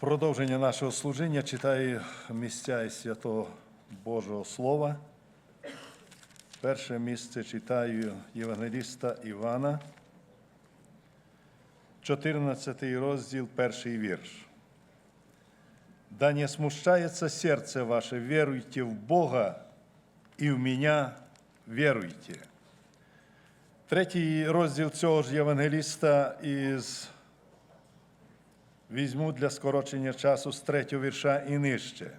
Продовження нашого служіння читаю місця із святого Божого Слова. Перше місце читаю Євангеліста Івана, 14 розділ, перший вірш. Да не смущается сердце ваше, веруйте в Бога і в меня веруйте. Третій розділ цього ж Євангеліста із візьму для скорочення часу з третього вірша і нижче.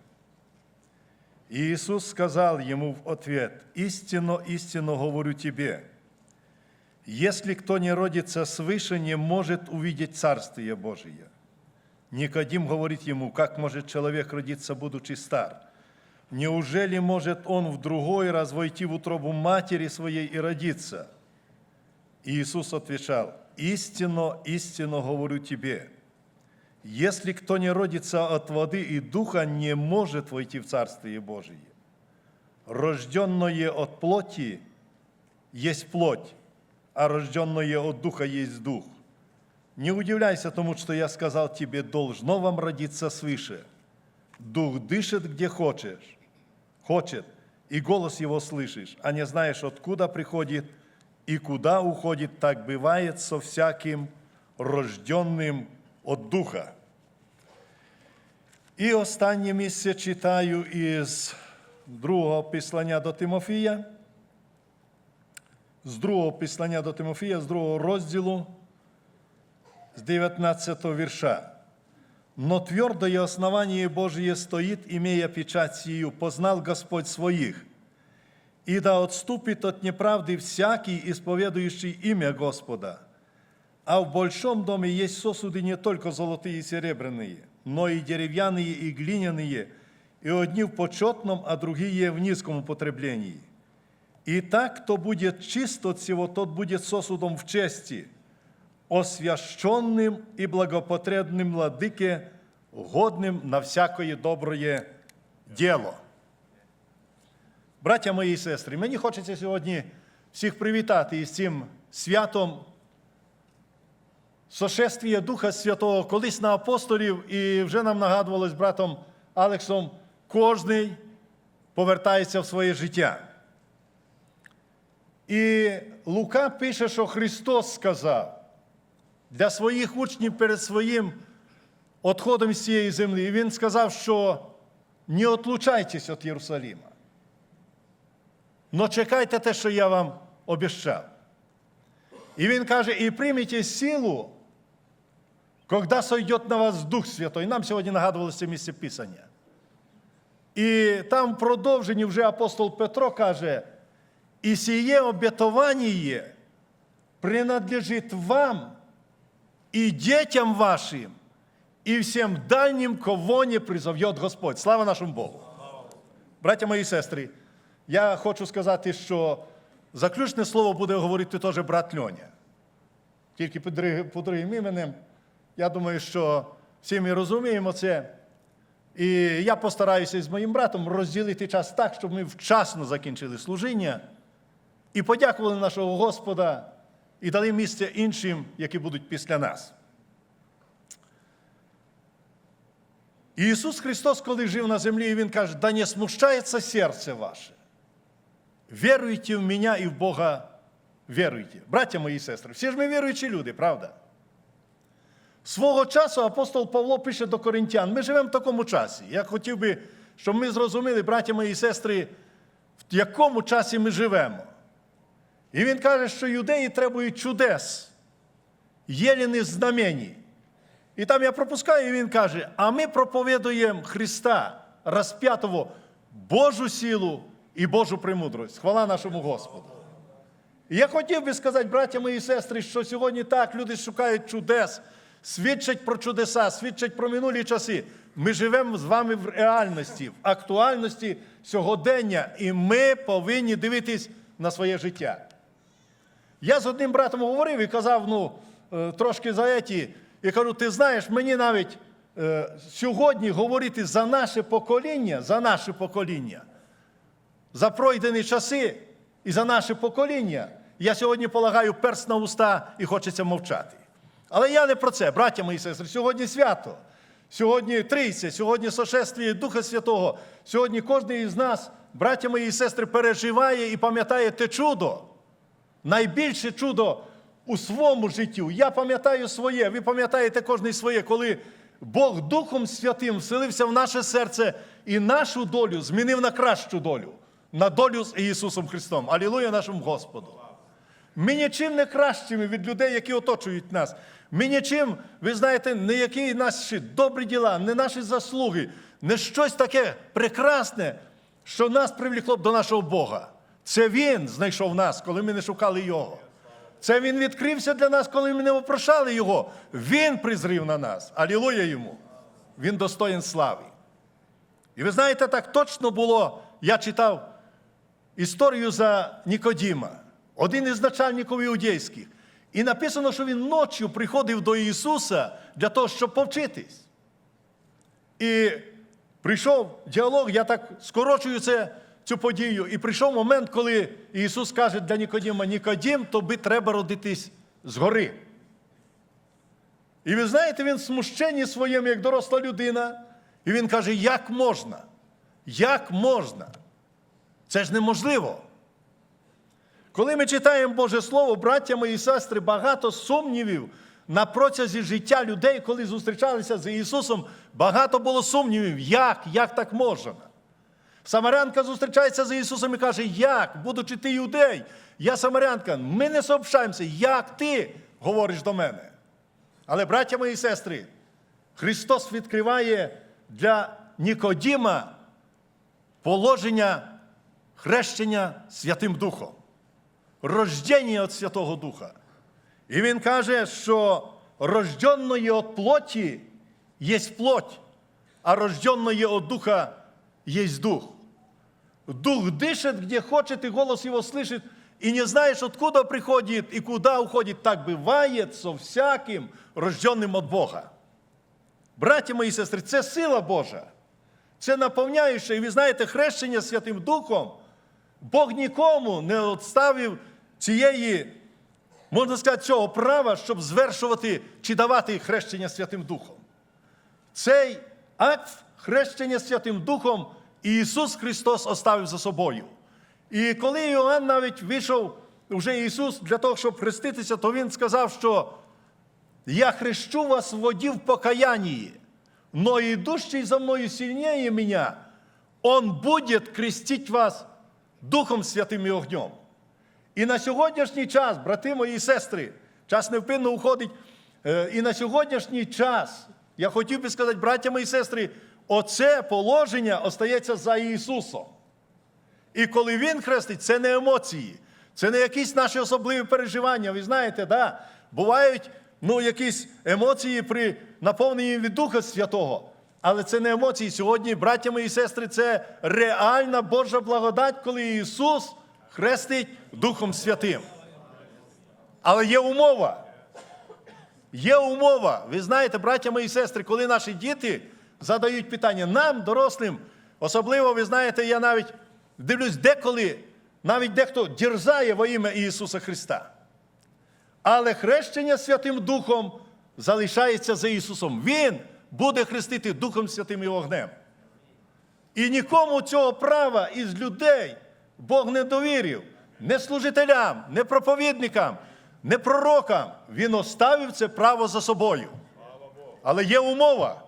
И Иисус сказал ему в ответ, «Истинно, истинно говорю тебе, если кто не родится свыше, не может увидеть Царствие Божие». Никодим говорит ему, как может человек родиться, будучи стар? Неужели может он в другой раз войти в утробу матери своей и родиться? И Иисус отвечал, «Истинно, истинно говорю тебе, если кто не родится от воды и духа, не может войти в Царствие Божие. Рожденное от плоти есть плоть, а рожденное от духа есть дух. Не удивляйся тому, что я сказал тебе, должно вам родиться свыше. Дух дышит, где хочешь, хочет, и голос его слышишь, а не знаешь, откуда приходит и куда уходит, так бывает со всяким рожденным от Духа. І останнє місце читаю із другого післання до Тимофія, з другого післання до Тимофія, з другого розділу, з 19 вірша. Но твердое основание Божие стоит, имея печать сию, познал Господь своих, и да отступит от неправды всякий, исповедующий имя Господа. А в большом доме есть сосуды не только золотые и серебряные, но и деревянные и глиняные, и одни в почетном, а другие в низком употреблении. И так, кто будет чист от всего, тот будет сосудом в чести, освященным и благопотребным владыке, годным на всякое доброе діло. Браття мої і сестри, мені хочеться сьогодні всіх привітати із цим святом сошествія Духа Святого колись на апостолів, і вже нам нагадувалось братом Алексом, кожний повертається в своє життя. І Лука пише, що Христос сказав для своїх учнів перед своїм відходом з цієї землі. І Він сказав, що не отлучайтесь від Єрусалима. Но чекайте те, що я вам обіщав. І він каже, і прийміть силу, когда сойдет на вас Дух Святой. Нам сьогодні нагадувалося це місце Писання. І там в продовженні вже апостол Петро каже, і сіє обетовання принадлежить вам і дітям вашим, і всім дальнім, кого не призовет Господь. Слава нашому Богу! Браття мої і сестри, я хочу сказати, що заключне слово буде говорити теж брат Льоня. Тільки під другим іменем. Я думаю, що всі ми розуміємо це. І я постараюся з моїм братом розділити час так, щоб ми вчасно закінчили служіння і подякували нашого Господа і дали місце іншим, які будуть після нас. І Ісус Христос, коли жив на землі, Він каже, да не смущається серце ваше. Віруйте в мене і в Бога віруйте. Браття мої і сестри, всі ж ми віруючі люди, правда? Свого часу апостол Павло пише до коринтян. Ми живемо в такому часі. Я хотів би, щоб ми зрозуміли, браття мої і сестри, в якому часі ми живемо. І він каже, що юдеї требують чудес, єліни знамені. І там я пропускаю, і він каже: а ми проповідуємо Христа розп'ятого Божу силу і Божу премудрость. Хвала нашому Господу. І я хотів би сказати, браття мої і сестри, що сьогодні так люди шукають чудес, свідчать про чудеса, свідчать про минулі часи. Ми живемо з вами в реальності, в актуальності сьогодення, і ми повинні дивитись на своє життя. Я з одним братом говорив і казав, ну, е, трошки заеті, і кажу, ти знаєш, мені навіть е, сьогодні говорити за наше покоління, за наше покоління, за пройдені часи і за наше покоління, я сьогодні полагаю перст на уста і хочеться мовчати. Але я не про це, браття мої сестри, сьогодні свято. Сьогодні Трійця, сьогодні сошествіє Духа Святого. Сьогодні кожен із нас, браття мої сестри, переживає і пам'ятає те чудо. Найбільше чудо у своєму житті. Я пам'ятаю своє, ви пам'ятаєте кожен своє, коли Бог Духом Святим вселився в наше серце і нашу долю змінив на кращу долю, на долю з Ісусом Христом. Алілуя нашому Господу. Ми нічим не кращими від людей, які оточують нас. Ми нічим, ви знаєте, не які наші добрі діла, не наші заслуги, не щось таке прекрасне, що нас привлекло б до нашого Бога. Це Він знайшов нас, коли ми не шукали Його. Це Він відкрився для нас, коли ми не вопрошали Його. Він призрів на нас. Алілуя йому. Він достоїн слави. І ви знаєте, так точно було, я читав історію за Нікодіма, один із начальників іудейських. І написано, що він ночі приходив до Ісуса для того, щоб повчитись. І прийшов діалог, я так скорочую це, цю подію, і прийшов момент, коли Ісус каже для Нікодіма, Нікодім, тобі треба родитись згори. І ви знаєте, він в смущенні своєму, як доросла людина, і він каже, як можна? Як можна? Це ж неможливо. Коли ми читаємо Боже Слово, браття мої сестри, багато сумнівів на протязі життя людей, коли зустрічалися з Ісусом, багато було сумнівів, як, як так можна. Самарянка зустрічається з Ісусом і каже, як, будучи ти юдей, я самарянка, ми не сообщаємося, як ти говориш до мене. Але, браття мої сестри, Христос відкриває для Нікодіма положення хрещення Святим Духом, рождення від Святого Духа. І він каже, що рожденное від плоті є плоть, а рожденное від Духа є Дух. Дух дышит, где хочет, и голос его слышит, и не знаешь, откуда приходит и куда уходит. Так бывает со всяким рожденным от Бога. Браті мої і сестри, це сила Божа. Це наповняюче. І ви знаєте, хрещення Святим Духом Бог нікому не відставив цієї, можна сказати, цього права, щоб звершувати чи давати хрещення Святим Духом. Цей акт хрещення Святим Духом Ісус Христос оставив за собою. І коли Іоанн навіть вийшов вже Ісус для того, щоб хреститися, то Він сказав, що я хрещу вас в воді в покаянии, но идущий за мною сильнее меня, Он будет крестить вас Духом Святим і огнем. І на сьогоднішній час, брати мої і сестри, час невпинно уходить. е, І на сьогоднішній час, я хотів би сказати, браття мої і сестри, оце положення остається за Ісусом. І коли Він хрестить, це не емоції, це не якісь наші особливі переживання. Ви знаєте, да, бувають ну, якісь емоції при наповненні від Духа Святого. Але це не емоції. Сьогодні, браття мої сестри, це реальна Божа благодать, коли Ісус хрестить Духом Святим. Але є умова. Є умова. Ви знаєте, браття мої і сестри, коли наші діти задають питання нам, дорослим, особливо, ви знаєте, я навіть дивлюсь, деколи навіть дехто дерзає во ім'я Ісуса Христа. Але хрещення Святим Духом залишається за Ісусом. Він буде хрестити Духом Святим і вогнем. І нікому цього права із людей Бог не довірив, не служителям, не проповідникам, не пророкам. Він оставив це право за собою. Але є умова.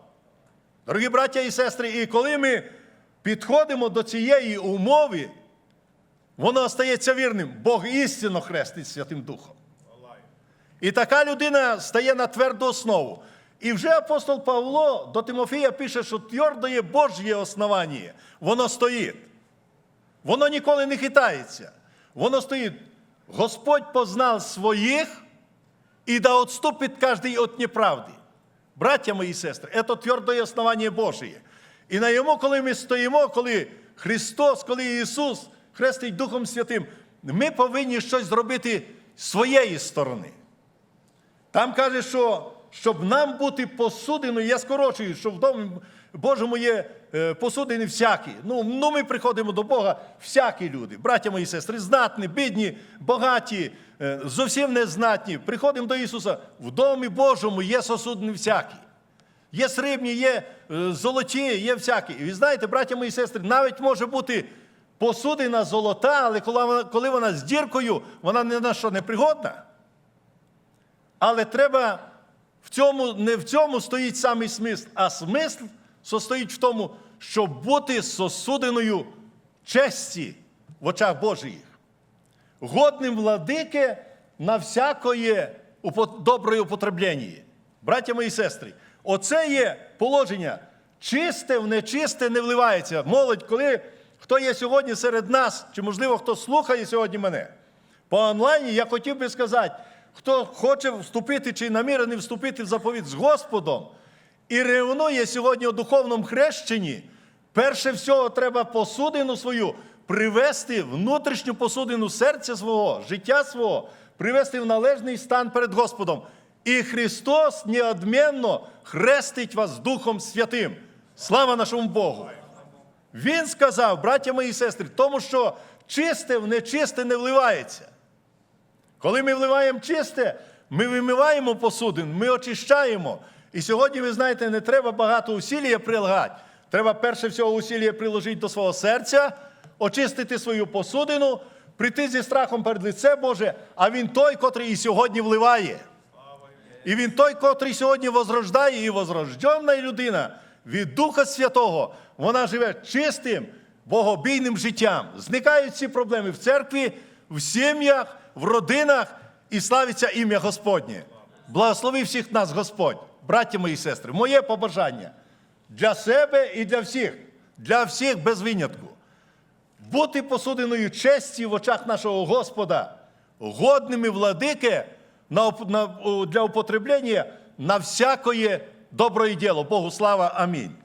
Дорогі браття і сестри, і коли ми підходимо до цієї умови, воно остається вірним. Бог істинно хрестить Святим Духом. І така людина стає на тверду основу. І вже апостол Павло до Тимофія пише, що твердо є Божє основання. Воно стоїть. Воно ніколи не хитається. Воно стоїть. Господь познав своїх і да отступить кожний від неправди. Браття мої сестри, це тверде основання Божє. І на йому, коли ми стоїмо, коли Христос, коли Ісус хрестить Духом Святим, ми повинні щось зробити з своєї сторони. Там каже, що щоб нам бути посудиною, я скорочую, що в домі Божому є е, посудини всякі. Ну, ну ми приходимо до Бога, всякі люди, браття мої сестри, знатні, бідні, багаті, е, зовсім незнатні. Приходимо до Ісуса. В домі Божому є сосудини всякі. Є срібні, є е, золоті, є всякі. І ви знаєте, браття мої сестри, навіть може бути посудина золота, але коли вона, з діркою, вона ні на що не пригодна. Але треба в цьому, не в цьому стоїть самий смисл, а смисл состоїть в тому, щоб бути сосудиною честі в очах Божиїх. Годним владики на всякоє упо- добре употреблення. Браття мої сестри, оце є положення. Чисте в нечисте не вливається. Молодь, коли хто є сьогодні серед нас, чи можливо хто слухає сьогодні мене по онлайні, я хотів би сказати, хто хоче вступити чи намірений вступити в заповідь з Господом і ревнує сьогодні у духовному хрещенні, перше всього треба посудину свою привести внутрішню посудину серця свого, життя свого, привести в належний стан перед Господом. І Христос неодмінно хрестить вас Духом Святим. Слава нашому Богу! Він сказав, браття мої сестри, тому що чисте в нечисте не вливається. Коли ми вливаємо чисте, ми вимиваємо посудин, ми очищаємо. І сьогодні, ви знаєте, не треба багато усілля прилагати. Треба перше всього усілля приложити до свого серця, очистити свою посудину, прийти зі страхом перед лице Боже, а він той, котрий і сьогодні вливає. І він той, котрий сьогодні возрождає, і возрождена людина від Духа Святого, вона живе чистим, богобійним життям. Зникають ці проблеми в церкві, в сім'ях, в родинах і славиться ім'я Господнє. Благослови всіх нас, Господь, браття мої сестри, моє побажання для себе і для всіх, для всіх без винятку. Бути посудиною честі в очах нашого Господа, годними владики для употреблення на всякое доброе діло. Богу слава. Амінь.